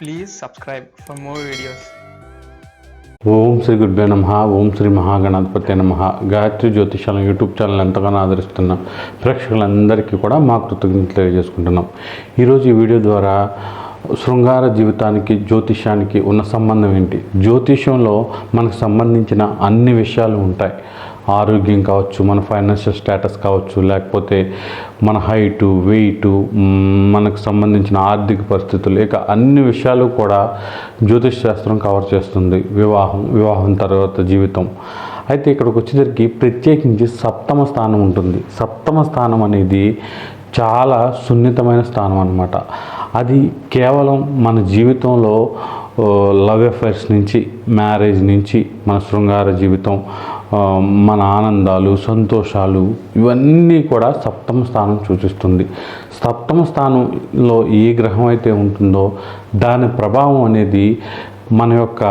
Please subscribe for more videos Om Shri గురుభ్యో నమ ఓం శ్రీ మహాగణాధిపతి నమ. గాయత్రి జ్యోతిషాలం యూట్యూబ్ ఛానల్ ఎంతగానో ఆదరిస్తున్న ప్రేక్షకులందరికీ కూడా మా కృతజ్ఞతలు తెలియజేసుకుంటున్నాం. ఈరోజు ఈ వీడియో ద్వారా శృంగార జీవితానికి జ్యోతిష్యానికి ఉన్న సంబంధం ఏంటి? జ్యోతిష్యంలో మనకు సంబంధించిన అన్ని విషయాలు ఉంటాయి. ఆరోగ్యం కావచ్చు మన ఫైనాన్షియల్ స్టేటస్ కావచ్చు లేకపోతే మన హైటు వెయిటు మనకు సంబంధించిన ఆర్థిక పరిస్థితులు ఇక అన్ని విషయాలు కూడా జ్యోతిష్ శాస్త్రం కవర్ చేస్తుంది వివాహం వివాహం తర్వాత జీవితం. అయితే ఇక్కడికి వచ్చేసరికి ప్రత్యేకించి సప్తమ స్థానం ఉంటుంది. సప్తమ స్థానం అనేది చాలా సున్నితమైన స్థానం అన్నమాట. అది కేవలం మన జీవితంలో లవ్ అఫైర్స్ నుంచి మ్యారేజ్ నుంచి మన శృంగార జీవితం మన ఆనందాలు సంతోషాలు ఇవన్నీ కూడా సప్తమ స్థానం సూచిస్తుంది. సప్తమ స్థానంలో ఏ గ్రహం అయితే ఉంటుందో దాని ప్రభావం అనేది మన యొక్క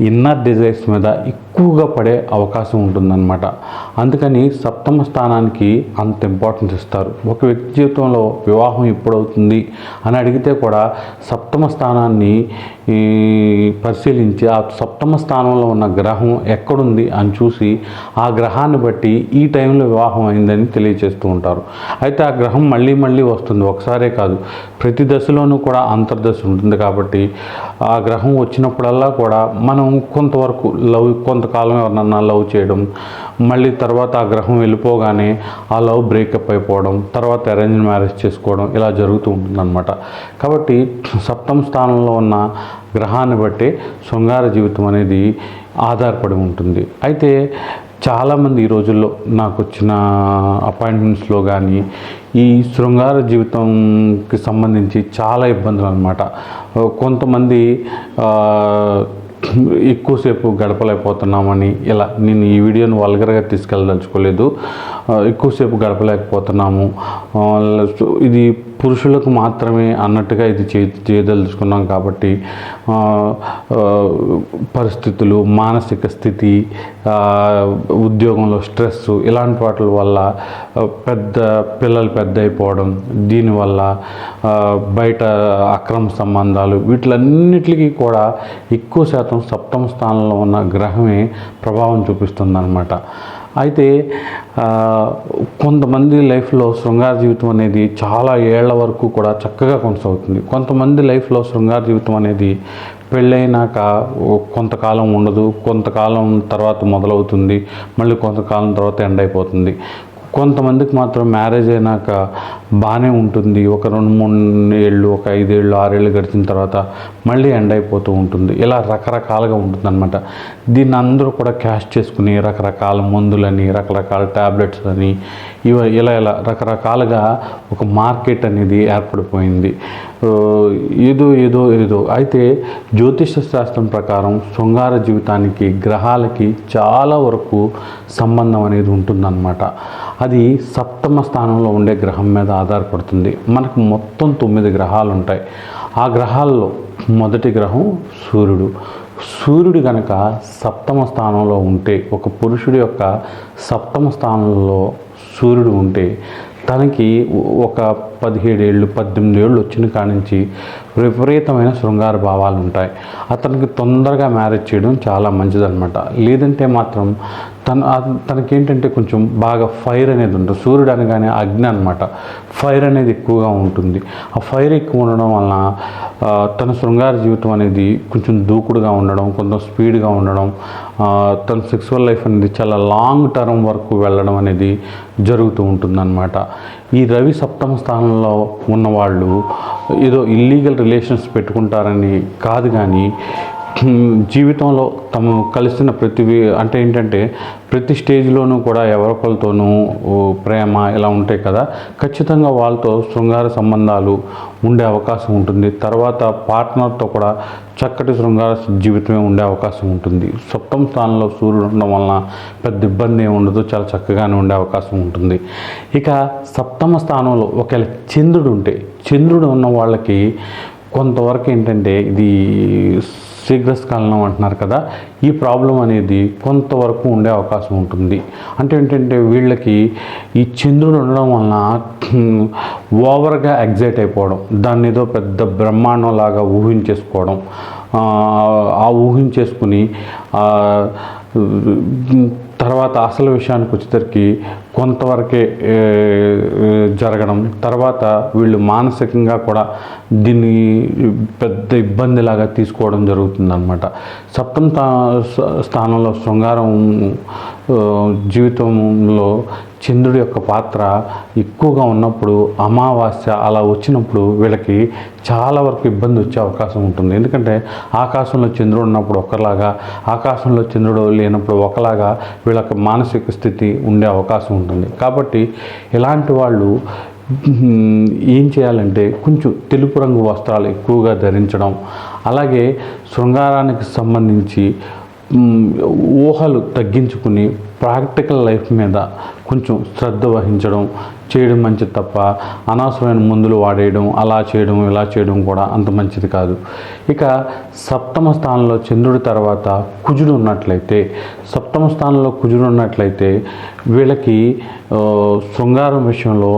ఇన్నర్ డిజైర్స్ మీద ఎక్కువగా పడే అవకాశం ఉంటుందన్నమాట. అందుకని సప్తమ స్థానానికి అంత ఇంపార్టెన్స్ ఇస్తారు. ఒక వ్యక్తి జీవితంలో వివాహం ఎప్పుడవుతుంది అని అడిగితే కూడా సప్తమ స్థానాన్ని ఈ, పరిశీలించి ఆ సప్తమ స్థానంలో ఉన్న గ్రహం ఎక్కడుంది అని చూసి ఆ గ్రహాన్ని బట్టి ఈ టైంలో వివాహం అయిందని తెలియజేస్తూ ఉంటారు. అయితే ఆ గ్రహం మళ్ళీ మళ్ళీ వస్తుంది. ఒకసారే కాదు ప్రతి దశలోనూ కూడా అంతర్దశ ఉంటుంది కాబట్టి ఆ గ్రహం వచ్చినప్పుడల్లా కూడా మనం కొంతవరకు లవ్ కొంత కొంతకాలం ఎవరినన్నా లవ్ చేయడం మళ్ళీ తర్వాత ఆ గ్రహం వెళ్ళిపోగానే ఆ లవ్ బ్రేకప్ అయిపోవడం తర్వాత అరేంజ్ మ్యారేజ్ చేసుకోవడం ఇలా జరుగుతూ ఉంటుందన్నమాట. కాబట్టి సప్తమ స్థానంలో ఉన్న గ్రహాన్ని బట్టి శృంగార జీవితం అనేది ఆధారపడి ఉంటుంది. అయితే చాలామంది ఈ రోజుల్లో నాకు వచ్చిన అపాయింట్మెంట్స్లో కానీ ఈ శృంగార జీవితంకి సంబంధించి చాలా ఇబ్బందులు అనమాట కొంతమంది ఎక్కువసేపు గడపలేకపోతున్నామని ఇలా నేను ఈ వీడియోని వల్గర్గా తీసుకెళ్ళదలుచుకోలేదు. ఎక్కువసేపు గడపలేకపోతున్నాము. ఇది పురుషులకు మాత్రమే అన్నట్టుగా ఇది చే చేయదలుచుకున్నాం కాబట్టి పరిస్థితులు మానసిక స్థితి ఉద్యోగంలో స్ట్రెస్ ఇలాంటి వాటి వల్ల పెద్ద పిల్లలు పెద్ద అయిపోవడం దీనివల్ల బయట అక్రమ సంబంధాలు వీటిలన్నిటికీ కూడా ఎక్కువ శాతం సప్తమ స్థానంలో ఉన్న గ్రహమే ప్రభావం చూపిస్తుందన్నమాట. అయితే కొంతమంది లైఫ్లో శృంగార జీవితం అనేది చాలా ఏళ్ళ వరకు కూడా చక్కగా కొనసాగుతుంది. కొంతమంది లైఫ్లో శృంగార జీవితం అనేది పెళ్ళైనాక కొంతకాలం ఉండదు. కొంతకాలం తర్వాత మొదలవుతుంది. మళ్ళీ కొంతకాలం తర్వాత ఎండ్ అయిపోతుంది. కొంతమందికి మాత్రం మ్యారేజ్ అయినాక బాగానే ఉంటుంది. ఒక రెండు మూడు ఏళ్ళు ఒక ఐదేళ్ళు ఆరేళ్ళు గడిచిన తర్వాత మళ్ళీ ఎండ్ అయిపోతూ ఉంటుంది. ఇలా రకరకాలుగా ఉంటుందన్నమాట. దీన్ని అందరూ కూడా క్యాష్ చేసుకుని రకరకాల మందులని రకరకాల ట్యాబ్లెట్స్ అని ఇవ ఇలా ఇలా రకరకాలుగా ఒక మార్కెట్ అనేది ఏర్పడిపోయింది. ఏదో ఏదో ఏదో అయితే జ్యోతిష శాస్త్రం ప్రకారం శృంగార జీవితానికి గ్రహాలకి చాలా వరకు సంబంధం అనేది ఉంటుందన్నమాట. అది సప్తమ స్థానంలో ఉండే గ్రహం మీద ఆధారపడుతుంది. మనకు మొత్తం తొమ్మిది గ్రహాలు ఉంటాయి ఆ గ్రహాల్లో మొదటి గ్రహం సూర్యుడు. సూర్యుడు గనక సప్తమ స్థానంలో ఉంటే ఒక పురుషుడి యొక్క సప్తమ స్థానంలో సూర్యుడు ఉంటే తనకి ఒక పదిహేడు ఏళ్ళు పద్దెనిమిది ఏళ్ళు వచ్చిన కాడి నుంచి విపరీతమైన శృంగార భావాలు ఉంటాయి. అతనికి తొందరగా మ్యారేజ్ చేయడం చాలా మంచిదన్నమాట. లేదంటే మాత్రం తన తనకేంటంటే కొంచెం బాగా ఫైర్ అనేది ఉంటుంది. సూర్యుడు అనగానే అగ్ని అనమాట ఫైర్ అనేది ఎక్కువగా ఉంటుంది. ఆ ఫైర్ ఎక్కువ ఉండడం వలన తన శృంగార జీవితం అనేది కొంచెం దూకుడుగా ఉండడం కొంచెం స్పీడ్గా ఉండడం తన సెక్సువల్ లైఫ్ అనేది చాలా లాంగ్ టర్మ్ వరకు వెళ్ళడం అనేది జరుగుతూ ఉంటుందన్నమాట. ఈ రవి సప్తమ స్థానంలో ఉన్నవాళ్ళు ఏదో ఇల్లీగల్ రిలేషన్స్ పెట్టుకుంటారని కాదు కానీ జీవితంలో తమ కలిసిన ప్రతి అంటే ఏంటంటే ప్రతి స్టేజ్లోనూ కూడా ఎవరొకరితోనూ ప్రేమ ఇలా ఉంటాయి కదా ఖచ్చితంగా వాళ్ళతో శృంగార సంబంధాలు ఉండే అవకాశం ఉంటుంది. తర్వాత పార్ట్నర్తో కూడా చక్కటి శృంగార జీవితమే ఉండే అవకాశం ఉంటుంది. సప్తమ స్థానంలో సూర్యుడు ఉండడం వలన పెద్ద ఇబ్బంది ఏమి ఉండదు చాలా చక్కగానే ఉండే అవకాశం ఉంటుంది. ఇక సప్తమ స్థానంలో ఒకవేళ చంద్రుడు ఉంటే చంద్రుడు ఉన్న వాళ్ళకి కొంతవరకు ఏంటంటే ఇది శీఘ్రస్ఖలనం అంటున్నారు కదా ఈ ప్రాబ్లం అనేది కొంతవరకు ఉండే అవకాశం ఉంటుంది. అంటే ఏంటంటే వీళ్ళకి ఈ చంద్రుడు ఉండడం వలన ఓవర్గా ఎగ్జైట్ అయిపోవడం దాన్ని ఏదో పెద్ద బ్రహ్మాండం లాగా ఊహించేసుకోవడం ఆ, ఊహించేసుకుని తర్వాత అసలు విషయానికి వచ్చేసరికి కొంతవరకే జరగడం తర్వాత వీళ్ళు మానసికంగా కూడా దీన్ని పెద్ద ఇబ్బందిలాగా తీసుకోవడం జరుగుతుందన్నమాట. సప్తం స్థా- స్థానంలో శృంగారం జీవితంలో చంద్రుడి యొక్క పాత్ర ఎక్కువగా ఉన్నప్పుడు అమావాస్య అలా వచ్చినప్పుడు వీళ్ళకి చాలా వరకు ఇబ్బంది వచ్చే అవకాశం ఉంటుంది. ఎందుకంటే ఆకాశంలో చంద్రుడు ఉన్నప్పుడు ఒకలాగా ఆకాశంలో చంద్రుడు లేనప్పుడు ఒకలాగా వీళ్ళకి మానసిక స్థితి ఉండే అవకాశం ఉంటుంది. కాబట్టి ఇలాంటి వాళ్ళు ఏం చేయాలంటే కొంచెం తెలుపు రంగు వస్త్రాలు ఎక్కువగా ధరించడం అలాగే శృంగారానికి సంబంధించి ఊహలు తగ్గించుకుని ప్రాక్టికల్ లైఫ్ మీద కొంచెం శ్రద్ధ వహించడం చేయడం మంచిది తప్ప అనవసరమైన మందులు వాడేయడం అలా చేయడం ఇలా చేయడం కూడా అంత మంచిది కాదు. ఇక సప్తమ స్థానంలో చంద్రుడి తర్వాత కుజుడు ఉన్నట్లయితే సప్తమ స్థానంలో కుజుడు ఉన్నట్లయితే వీళ్ళకి శృంగారం విషయంలో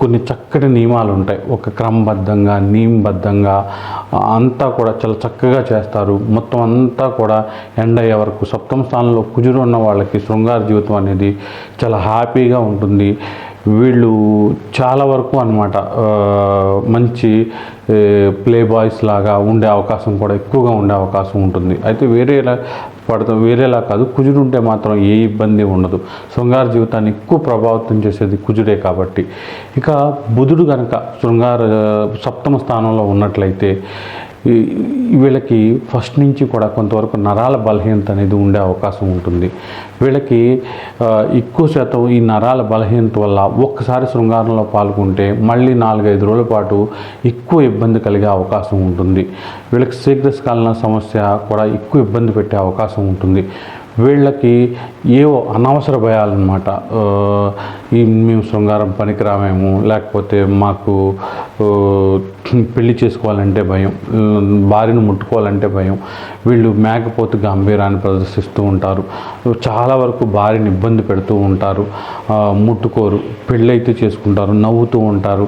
కొన్ని చక్కటి నియమాలు ఉంటాయి ఒక క్రమబద్ధంగా నియమబద్ధంగా అంతా కూడా చాలా చక్కగా చేస్తారు. మొత్తం అంతా కూడా ఎండ్ అయ్యే వరకు సప్తమ స్థానంలో కుజురు ఉన్న వాళ్ళకి శృంగార జీవితం అనేది చాలా హ్యాపీగా ఉంటుంది. వీళ్ళు చాలా వరకు అనమాట మంచి ప్లే బాయ్స్ లాగా ఉండే అవకాశం కూడా ఎక్కువగా ఉండే అవకాశం ఉంటుంది. అయితే వేరేలా పడతాం వేరేలా కాదు కుజుడు ఉంటే మాత్రం ఏ ఇబ్బంది ఉండదు. శృంగార జీవితాన్ని ఎక్కువ ప్రభావితం చేసేది కుజుడే కాబట్టి. ఇక బుధుడు కనుక శృంగార సప్తమ స్థానంలో ఉన్నట్లయితే వీళ్ళకి ఫస్ట్ నుంచి కూడా కొంతవరకు నరాల బలహీనత అనేది ఉండే అవకాశం ఉంటుంది. వీళ్ళకి ఎక్కువ శాతం ఈ నరాల బలహీనత వల్ల ఒక్కసారి శృంగారంలో పాల్గొంటే మళ్ళీ నాలుగైదు రోజుల పాటు ఎక్కువ ఇబ్బంది కలిగే అవకాశం ఉంటుంది. వీళ్ళకి శీఘ్రస్కాలన సమస్య కూడా ఎక్కువ ఇబ్బంది పెట్టే అవకాశం ఉంటుంది. వీళ్ళకి ఏవో అనవసర భయాలన్నమాట. ఈ మేము శృంగారం పనికిరామేమో లేకపోతే మాకు పెళ్ళి చేసుకోవాలంటే భయం భార్యను ముట్టుకోవాలంటే భయం వీళ్ళు మేకపోతు గంభీరాన్ని ప్రదర్శిస్తూ ఉంటారు. చాలా వరకు భార్యని ఇబ్బంది పెడుతూ ఉంటారు. ముట్టుకోరు పెళ్ళైతే చేసుకుంటారు నవ్వుతూ ఉంటారు.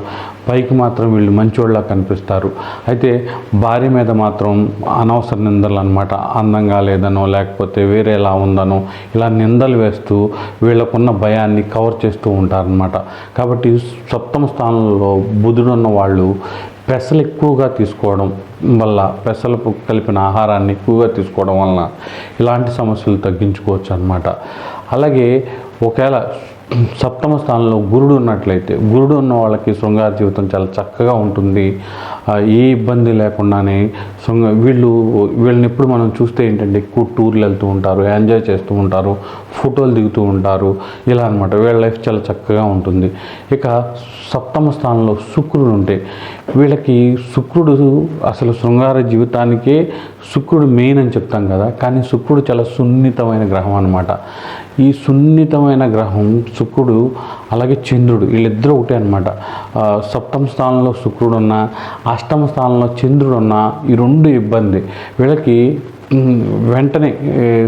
పైకి మాత్రం వీళ్ళు మంచోళ్ళ కనిపిస్తారు. అయితే భార్య మీద మాత్రం అనవసర నిందలు అనమాట అందంగా లేదనో లేకపోతే వేరేలా ఉందనో ఇలా నిందలు వేస్తూ వీళ్ళకున్న భయాన్ని కవర్ చేస్తూ ఉంటారనమాట కాబట్టి సప్తమ స్థానంలో బుధుడు ఉన్న వాళ్ళు పెసలు ఎక్కువగా తీసుకోవడం వల్ల పెసలు కలిపిన ఆహారాన్ని ఎక్కువగా తీసుకోవడం వలన ఇలాంటి సమస్యలు తగ్గించుకోవచ్చు అనమాట అలాగే ఒకవేళ సప్తమ స్థానంలో గురుడు ఉన్నట్లయితే గురుడు ఉన్న వాళ్ళకి శృంగార జీవితం చాలా చక్కగా ఉంటుంది. ఏ ఇబ్బంది లేకుండానే శృంగ వీళ్ళు వీళ్ళని ఎప్పుడు మనం చూస్తే ఏంటంటే ఎక్కువ టూర్లు వెళ్తూ ఉంటారు ఎంజాయ్ చేస్తూ ఉంటారు ఫోటోలు దిగుతూ ఉంటారు ఇలా అనమాట వీళ్ళ లైఫ్ చాలా చక్కగా ఉంటుంది. ఇక సప్తమ స్థానంలో శుక్రుడు ఉంటే వీళ్ళకి శుక్రుడు అసలు శృంగార జీవితానికే శుక్రుడు మెయిన్ అని చెప్తాం కదా కానీ శుక్రుడు చాలా సున్నితమైన గ్రహం అనమాట ఈ సున్నితమైన గ్రహం శుక్రుడు అలాగే చంద్రుడు వీళ్ళిద్దరూ ఒకటే అనమాట సప్తమ స్థానంలో శుక్రుడు ఉన్న అష్టమ స్థానంలో చంద్రుడు ఉన్న ఈ రెండు ఇబ్బంది. వీళ్ళకి వెంటనే ఏ,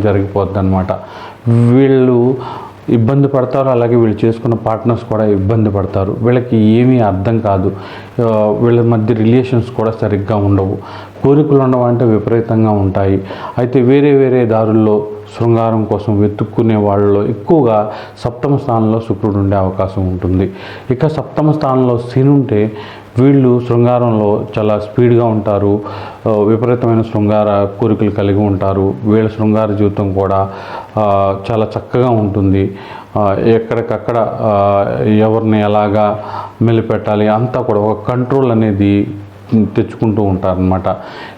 జరిగిపోద్ది అనమాట వీళ్ళు ఇబ్బంది పడతారు అలాగే వీళ్ళు చేసుకున్న పార్ట్నర్స్ కూడా ఇబ్బంది పడతారు. వీళ్ళకి ఏమీ అర్థం కాదు. వీళ్ళ మధ్య రిలేషన్స్ కూడా సరిగ్గా ఉండవు. కోరికలు ఉండవంటే విపరీతంగా ఉంటాయి. అయితే వేరే వేరే దారుల్లో శృంగారం కోసం వెతుక్కునే వాళ్ళలో ఎక్కువగా సప్తమ స్థానంలో శుక్రుడు ఉండే అవకాశం ఉంటుంది. ఇక సప్తమ స్థానంలో శని ఉంటే వీళ్ళు శృంగారంలో చాలా స్పీడ్గా ఉంటారు. విపరీతమైన శృంగార కోరికలు కలిగి ఉంటారు. వీళ్ళ శృంగార జీవితం కూడా చాలా చక్కగా ఉంటుంది. ఎక్కడికక్కడ ఎవరిని ఎలాగా మెలిపెట్టాలి అంతా కూడా ఒక కంట్రోల్ అనేది తెచ్చుకుంటూ ఉంటారనమాట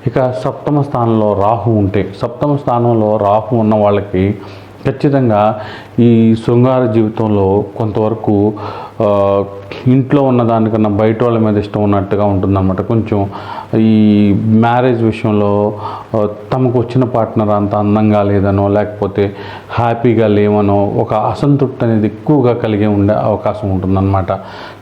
ఇక సప్తమ స్థానంలో రాహు ఉంటే సప్తమ స్థానంలో రాహు ఉన్న వాళ్ళకి ఖచ్చితంగా ఈ శృంగార జీవితంలో కొంతవరకు ఇంట్లో ఉన్న దానికన్నా బయట వాళ్ళ మీద ఇష్టం ఉన్నట్టుగా ఉంటుందన్నమాట. కొంచెం ఈ మ్యారేజ్ విషయంలో తమకు వచ్చిన పార్ట్నర్ అంత అందంగా లేదనో లేకపోతే హ్యాపీగా లేవనో ఒక అసంతృప్తి అనేది ఎక్కువగా కలిగి ఉండే అవకాశం ఉంటుందన్నమాట.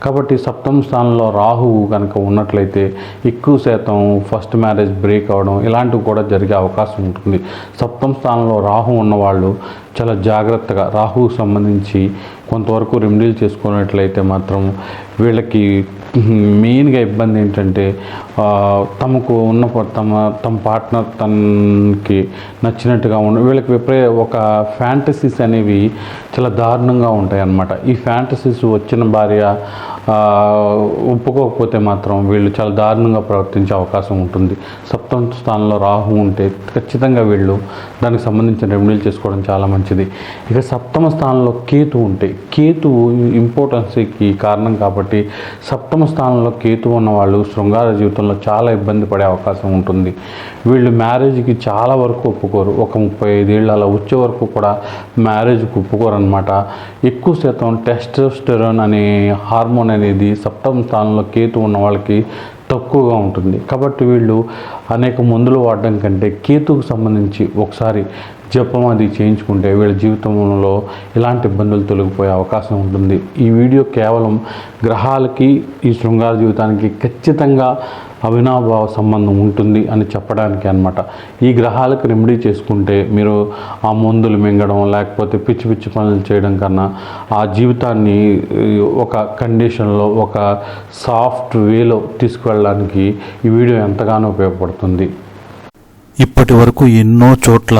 కాబట్టి సప్తమ స్థానంలో రాహువు కనుక ఉన్నట్లయితే ఎక్కువ శాతం ఫస్ట్ మ్యారేజ్ బ్రేక్ అవడం ఇలాంటివి కూడా జరిగే అవకాశం ఉంటుంది. సప్తమ స్థానంలో రాహు ఉన్నవాళ్ళు చాలా జాగ్రత్తగా రాహువుకు సంబంధించి కొంతవరకు రెమెడీలు చేసుకున్నట్లయితే మాత్రం వీళ్ళకి మెయిన్గా ఇబ్బంది ఏంటంటే తమకు ఉన్న తమ తమ పార్ట్నర్ తనకి నచ్చినట్టుగా ఉండ వీళ్ళకి విపరీ ఒక ఫ్యాంటసీస్ అనేవి చాలా దారుణంగా ఉంటాయి అన్నమాట ఈ ఫ్యాంటసీస్ వచ్చిన భార్య ఒప్పుకోకపోతే మాత్రం వీళ్ళు చాలా దారుణంగా ప్రవర్తించే అవకాశం ఉంటుంది. సప్తమ స్థానంలో రాహు ఉంటే ఖచ్చితంగా వీళ్ళు దానికి సంబంధించిన రెమెడీలు చేసుకోవడం చాలా మంచిది. ఇక సప్తమ స్థానంలో కేతు ఉంటే కేతు ఇంపార్టెన్స్కి కారణం కాబట్టి సప్తమ స్థానంలో కేతు ఉన్న వాళ్ళు శృంగార జీవితంలో చాలా ఇబ్బంది పడే అవకాశం ఉంటుంది. వీళ్ళు మ్యారేజ్కి చాలా వరకు ఒప్పుకోరు. ఒక ముప్పై ఐదేళ్ళు అలా వచ్చే వరకు కూడా మ్యారేజ్కి ఒప్పుకోరు అనమాట ఎక్కువ శాతం టెస్టోస్టెరోన్ అనే హార్మోన్ అనేది సప్తమ స్థానంలో కేతు ఉన్న వాళ్ళకి తక్కువగా ఉంటుంది. కాబట్టి వీళ్ళు అనేక మందులు వాడడం కంటే కేతుకు సంబంధించి ఒకసారి జపం అది చేయించుకుంటే వీళ్ళ జీవితంలో ఇలాంటి ఇబ్బందులు తొలగిపోయే అవకాశం ఉంటుంది. ఈ వీడియో కేవలం గ్రహాలకి ఈ శృంగార జీవితానికి ఖచ్చితంగా అవినాభావ సంబంధం ఉంటుంది అని చెప్పడానికి అన్నమాట. ఈ గ్రహాలకు రెమెడీ చేసుకుంటే మీరు ఆ మందులు మింగడం లేకపోతే పిచ్చి పిచ్చి పనులు చేయడం కన్నా ఆ జీవితాన్ని ఒక కండిషన్లో ఒక సాఫ్ట్ వేలో తీసుకువెళ్ళడానికి ఈ వీడియో ఎంతగానో ఉపయోగపడుతుంది. ఇప్పటి వరకు ఎన్నో చోట్ల